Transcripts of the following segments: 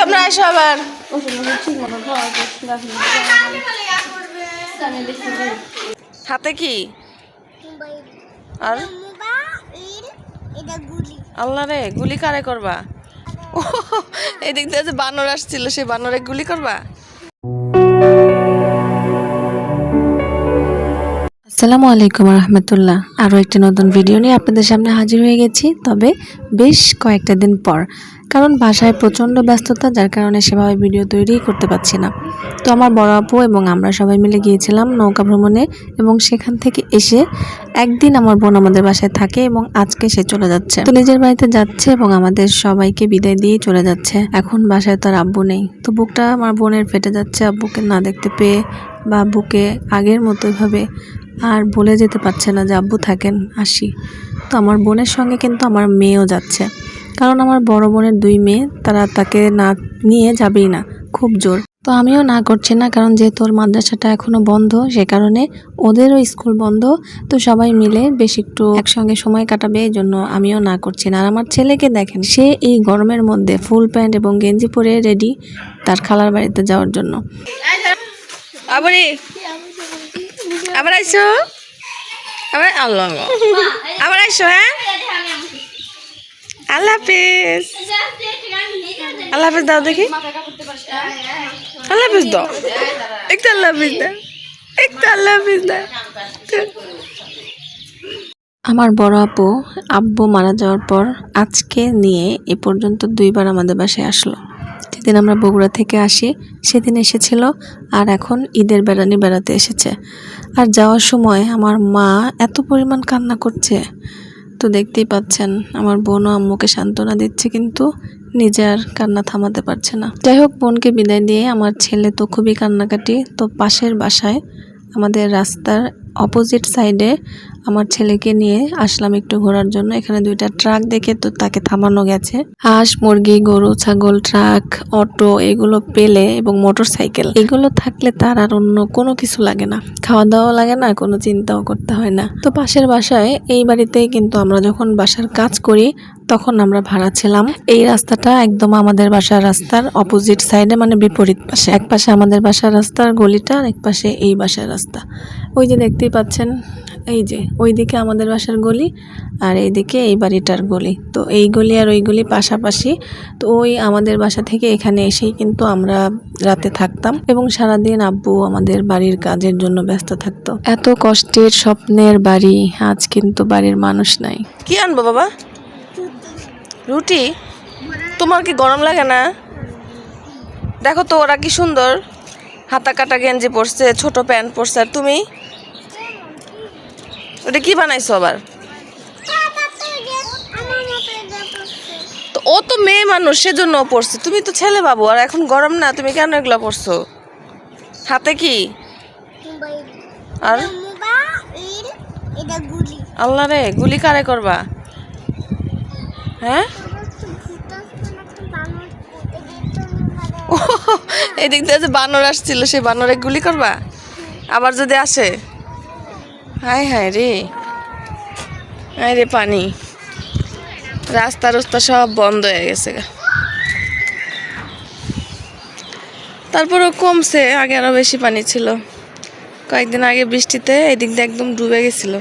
তোমরা এসো আবার। হাতে কি? আর? আল্লাহ রে, গুলি কারে করবা? এদিক দিয়ে যে বানর আসছিল, সেই বানরে গুলি করবা? আসসালামু আলাইকুম রহমতুল্লাহ। আরও একটি নতুন ভিডিও নিয়ে আপনাদের সামনে হাজির হয়ে গেছি। তবে বেশ কয়েকটা দিন পর কারণ বাসায় প্রচণ্ড ব্যস্ততা, যার কারণে সেভাবে ভিডিও তৈরি করতে পারছি না। তো আমার বড় আপু এবং আমরা সবাই মিলে গিয়েছিলাম নৌকা ভ্রমণে এবং সেখান থেকে এসে একদিন আমার বোন আমাদের বাসায় থাকে এবং আজকে সে চলে যাচ্ছে। তো নিজের বাড়িতে যাচ্ছে এবং আমাদের সবাইকে বিদায় দিয়ে চলে যাচ্ছে। এখন বাসায় তার আব্বু নেই। তো বুকটা আমার বোনের ফেটে যাচ্ছে। আব্বুকে না দেখতে পেয়ে বা আব্বুকে আগের মতো ভাবে আর বলে যেতে পারছে না যে আব্বু থাকেন, আসি। তো আমার বোনের সঙ্গে কিন্তু আমার মেয়েও যাচ্ছে। কারণ আমার বড় বোনের দুই মেয়ে, তারা তাকে না নিয়ে যাবেই না, খুব জোর। তো আমিও না করছি না, কারণ যেহেতু ওর মাদ্রাসাটা এখনও বন্ধ, সে কারণে ওদেরও স্কুল বন্ধ, তো সবাই মিলে বেশ একটু একসঙ্গে সময় কাটাবে, এই জন্য আমিও না করছি না। আর আমার ছেলেকে দেখেন, সে এই গরমের মধ্যে ফুল প্যান্ট এবং গেঞ্জি পরে রেডি তার খালার বাড়িতে যাওয়ার জন্য। আবারই আবার আইসো? আবার আল্লাহ। আবার আইসো হ্যাঁ? হাফিজ। দাও আমার বড় আপু, আব্বু মারা যাওয়ার পর আজকে নিয়ে এ পর্যন্ত দুইবার আমাদের বাসায় আসলো। যেদিন আমরা বগুড়া থেকে আসি, সেদিন এসেছিল আর এখন ঈদের বেড়ানি বেড়াতে এসেছে। আর যাওয়ার সময় আমার মা এত পরিমাণ কান্না করছে। তো দেখতেই পাচ্ছেন, আমার বোনও আম্মুকে সান্ত্বনা দিচ্ছে কিন্তু নিজে আর কান্না থামাতে পারছে না। যাই হোক, বোনকে বিদায় দিয়ে আমার ছেলে তো খুবই কান্নাকাটি। তো পাশের বাসায় আমাদের রাস্তার অপোজিট সাইডে আমার ছেলেকে নিয়ে আসলাম একটু ঘোরার জন্য। এখানে দুইটা ট্রাক দেখে তো তাকে থামানো গেছে। হাঁস, মুরগি, গরু, ছাগল, ট্রাক, অটো এগুলো পেলে এবং মোটর সাইকেল এগুলো থাকলে তার আর অন্য কোনো কিছু লাগে না। খাওয়া দাওয়া লাগে না, কোনো চিন্তাও করতে হয় না। তো পাশের বাসায় এই বাড়িতেই কিন্তু আমরা যখন বাসার কাজ করি, তখন আমরা ভাড়া ছিলাম। এই রাস্তাটা একদম আমাদের বাসার রাস্তার অপোজিট সাইডে মানে বিপরীত পাশে। এক পাশে আমাদের বাসার রাস্তার গলিটা আর এক পাশে এই বাসার রাস্তা। ওই যে দেখতেই পাচ্ছেন এই যে, ওইদিকে আমাদের বাসার গলি আর এইদিকে এই বাড়িটার গলি। তো এই গলি আর ওই গলি পাশাপাশি, তো ওই আমাদের বাসা থেকে এখানে এসেই কিন্তু আমরা রাতে থাকতাম এবং সারাদিন আব্বু আমাদের বাড়ির কাজের জন্য ব্যস্ত থাকতো। এত কষ্টের স্বপ্নের বাড়ি, আজ কিন্তু বাড়ির মানুষ নাই। কি আনব বাবা? রুটি? তোমার কি গরম লাগে না? দেখো তো, ওরা কি সুন্দর। হাতা কাটা গেঞ্জি পরছে, ছোট প্যান্ট পরছে, আর তুমি? ওটা কি বানাইছো আবার? ও তো মেয়ে মানুষ, সেজন্য পড়ছে। তুমি তো ছেলে বাবু, আর এখন গরম না, তুমি কেন এগুলো পড়ছো? হাতে কি? আর? আল্লাহ রে, গুলি কারে করবা? হ্যাঁ? এদিক দিয়ে যে বানর আসছিল, সেই বানরে গুলি করবা? আবার যদি আসে? হায় হায় রে। হায় রে পানি। রাস্তা রাস্তা সব বন্ধ হয়ে গেছে গা। তারপরেও কমছে, আগে আরও বেশি পানি ছিল। কয়েকদিন আগে বৃষ্টিতে এদিক দিয়ে একদম ডুবে গেছিল।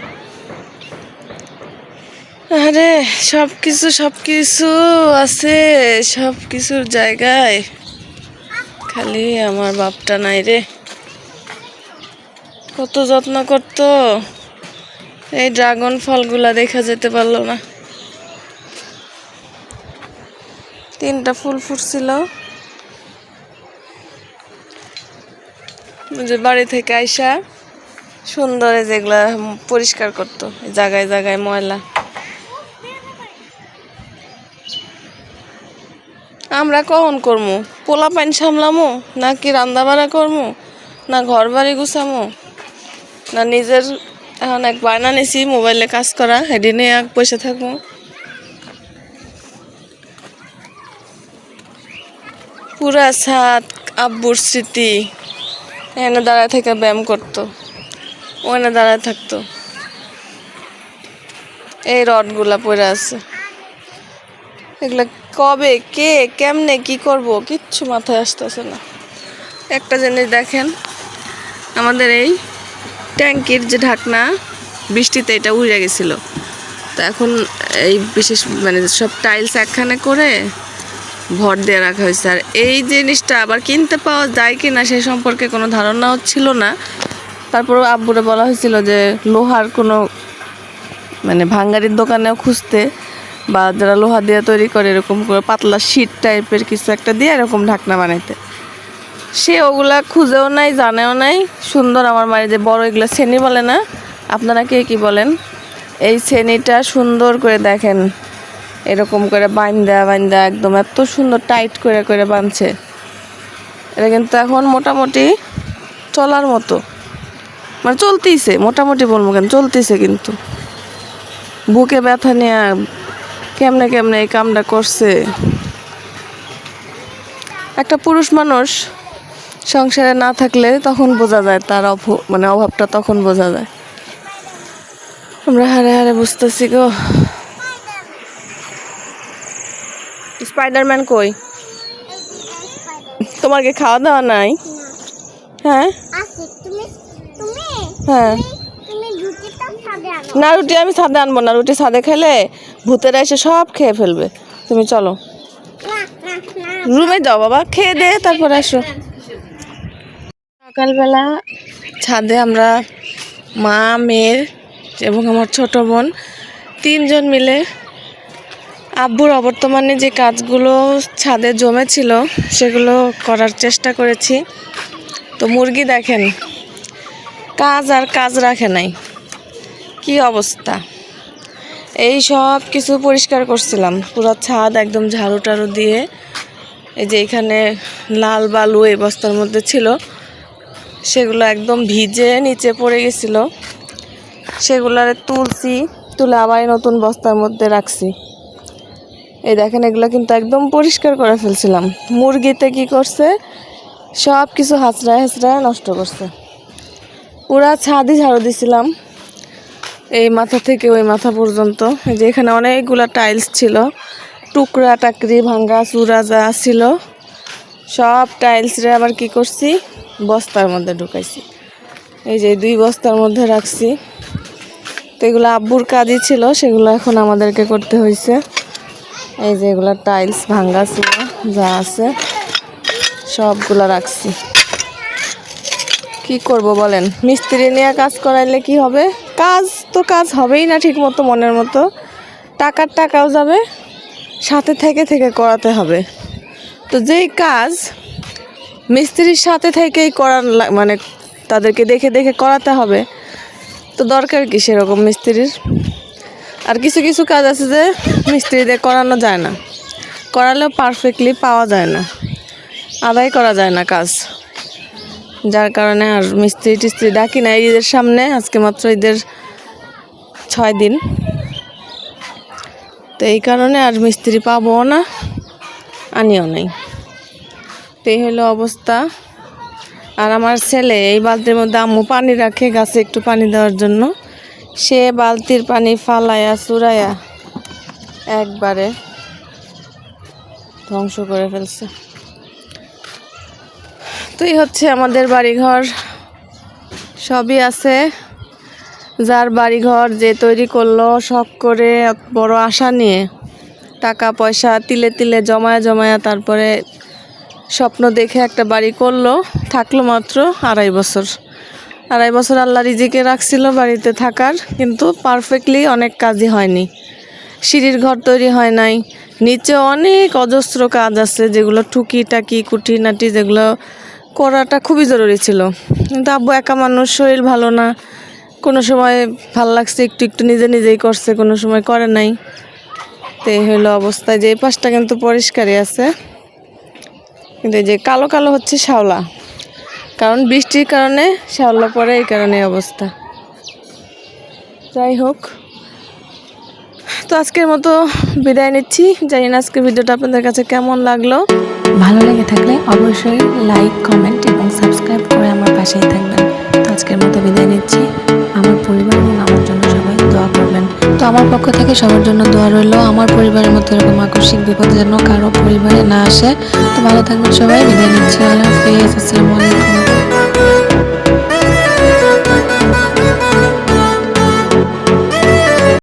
আরে সব কিছু সব কিছু আছে সব কিছুর জায়গায়। খালি আমার বাপটা নাই রে। কত যত্ন করতো। এই ড্রাগন ফলগুলা দেখা যেতে পারল না। তিনটা ফুল ফুটছিল। যে বাড়ি থেকে আইসা সুন্দর যেগুলা পরিষ্কার করতো জায়গায় জায়গায় ময়লা। আমরা কখন করমু? পোলা পানি সামলামু? নাকি রান্না বাড়া করমু? না ঘর বাড়ি গুছামু? না, নিজের এখন এক বায়না নিছি মোবাইলে কাজ করা হেডিনে এক পয়সা থাকব। পুরা ছাদ আব্বুর স্মৃতি এখানে দাঁড়ায় থেকে ব্যায়াম করতো, ওখানে দাঁড়ায় থাকতো। এই রডগুলা পড়ে আছে। এগুলা কবে, কে, কেমনে, কি করব, কিচ্ছু মাথায় আসতেছে না। একটা জিনিস দেখেন, আমাদের এই ট্যাঙ্কির যে ঢাকনা, বৃষ্টিতে এটা উড়ে গেছিল। তো এখন এই বিশেষ মানে সব টাইলস একখানে করে ভর দিয়ে রাখা হয়েছে। আর এই জিনিসটা আবার কিনতে পাওয়া যায় কি না সে সম্পর্কে কোনো ধারণাও ছিল না। তারপরে আব্বুরে বলা হয়েছিল যে লোহার কোনো মানে ভাঙ্গারির দোকানেও খুঁজতে বা যারা লোহা দিয়ে তৈরি করে এরকম করে পাতলা শীট টাইপের কিছু একটা দিয়ে এরকম ঢাকনা বানাইতে। সে ওগুলা খুঁজেও নাই, জানেও নাই। সুন্দর আমার মায়ের যে বড় এগুলো ছেনি বলে না? আপনারা কে কি বলেন? এই ছেনিটা সুন্দর করে দেখেন। এরকম করে বাইন্দা বাইন্দা, একদম এত সুন্দর, টাইট করে করে বাঁধছে। এটা কিন্তু এখন মোটামুটি চলার মতো। মানে চলতেইছে মোটামুটি বলব কেন? চলতেছে কিন্তু। বুকে ব্যথা নিয়ে কেমনে কেমনে এই কামটা করছে? একটা পুরুষ মানুষ সংসারে না থাকলে তখন বোঝা যায় তার অভ মানে অভাবটা তখন বোঝা যায়। আমরা হারে হারে বুঝতেছি গো। স্পাইডারম্যান কই? তোমার কি খাওয়া দাওয়া নাই? হ্যাঁ? হ্যাঁ। না রুটি আমি ছাদে আনব না রুটি ছাদে খেলে ভূতেরা এসে সব খেয়ে ফেলবে। তুমি চলো। রুমে যাও বাবা খেয়ে দে তারপরে আসো। সকালবেলা ছাদে আমরা মা, মেয়ের এবং আমার ছোট বোন তিনজন মিলে আব্বুর অবর্তমানে যে কাজগুলো ছাদে জমেছিল সেগুলো করার চেষ্টা করেছি। তো মুরগি দেখেন, কাজ আর কাজ রাখে নাই। কি অবস্থা? এই সব কিছু পরিষ্কার করছিলাম, পুরো ছাদ একদম ঝাড়ু টাড়ু দিয়ে। এই যে এখানে লাল বালু এই বস্তার মধ্যে ছিল। সেগুলো একদম ভিজে নিচে পড়ে গেছিল। সেগুলারে তুলছি, তুলে আবার নতুন বস্তার মধ্যে রাখছি। এই দেখেন, এগুলো কিন্তু একদম পরিষ্কার করে ফেলছিলাম। মুরগিতে কি করছে? সব কিছু হাঁচড়ায় হাঁচড়ায় নষ্ট করছে। পুরা ছাদই ঝাড়ু দিছিলাম। এই মাথা থেকে ওই মাথা পর্যন্ত। যে এখানে অনেকগুলা টাইলস ছিল। টুকরা টাকরি ভাঙ্গা চূড়া যা ছিল। সব টাইলসরে আবার কি করছি? বস্তার মধ্যে ঢুকাইছি। এই যে দুই বস্তার মধ্যে রাখছি। তো এগুলো আব্বুর কাজই ছিল, সেগুলো এখন আমাদেরকে করতে হয়েছে এই যে এগুলো টাইলস ভাঙ্গা ছিল, যা আছে, সবগুলো রাখছি। কি করব বলেন? মিস্ত্রি নিয়ে কাজ করাইলে কি হবে? কাজ তো কাজ হবেই না ঠিক মতো, মনের মতো। টাকার টাকাও যাবে, সাথে থেকে থেকে করাতে হবে। তো যেই কাজ মিস্ত্রির সাথে থেকেই করার মানে তাদেরকে দেখে দেখে করাতে হবে। তো দরকার কি সেরকম মিস্ত্রির? আর কিছু কিছু কাজ আছে যে মিস্ত্রিদের করানো যায় না। করালেও পারফেক্টলি পাওয়া যায় না। আদায় করা যায় না কাজ। যার কারণে আর মিস্ত্রি টিস্ত্রি ডাকি না। ঈদের সামনে, আজকে মাত্র ঈদের ছয় দিন। তো এই কারণে আর মিস্ত্রি পাবো না। আনিও নাই। তো এই হলো অবস্থা। আর আমার ছেলে, এই বালতির মধ্যে আম্মু পানি রাখে গাছে একটু পানি দেওয়ার জন্য। সে বালতির পানি ফালায়া চুরাইয়া একবারে ধ্বংস করে ফেলছে। তো এই হচ্ছে আমাদের বাড়িঘর। সবই আছে। যার বাড়িঘর যে তৈরি করল শখ করে বড় আশা নিয়ে টাকা, পয়সা তিলে তিলে জমায়া জমায়া তারপরে স্বপ্ন দেখে একটা বাড়ি করল। থাকল মাত্র আড়াই বছর। আড়াই বছর আল্লাহ রিজিকে রাখছিল বাড়িতে থাকার, কিন্তু পারফেক্টলি অনেক কাজই হয়নি। সিঁড়ির ঘর তৈরি হয় নাই। নিচে অনেক অজস্র কাজ আছে, যেগুলো টুকি টাকি কুটি নাটি যেগুলো করাটা খুবই জরুরি ছিল। কিন্তু আব্বু একা মানুষ, শরীর ভালো না। কোনো সময় ভালো লাগছে, একটু একটু নিজে নিজেই করছে, কোনো সময় করে নাই। তো এই হলো অবস্থা, যে এই পাশটা কিন্তু পরিষ্কারই আছে। কিন্তু এই যে কালো কালো হচ্ছে শ্যাওলা, কারণ বৃষ্টির কারণে শ্যাওলা পড়ে এই কারণে অবস্থা। যাই হোক, তো আজকের মতো বিদায় নিচ্ছি। জানি না আজকের ভিডিওটা আপনাদের কাছে কেমন লাগল। ভালো লেগে থাকলে অবশ্যই লাইক, কমেন্ট এবং সাবস্ক্রাইব করে আমার পাশেই থাকবেন। তো আজকের মতো বিদায় নিচ্ছি। আমার পক্ষ থেকে সবার জন্য দোয়া রইল। আমার পরিবারের মধ্যে এরকম আকস্মিক বিপদ যেন কারও পরিবারে না আসে। তো ভালো থাকবেন সবাই, বিদায় নিচ্ছি। আল্লাহ হাফেজ। আসসালামু আলাইকুম।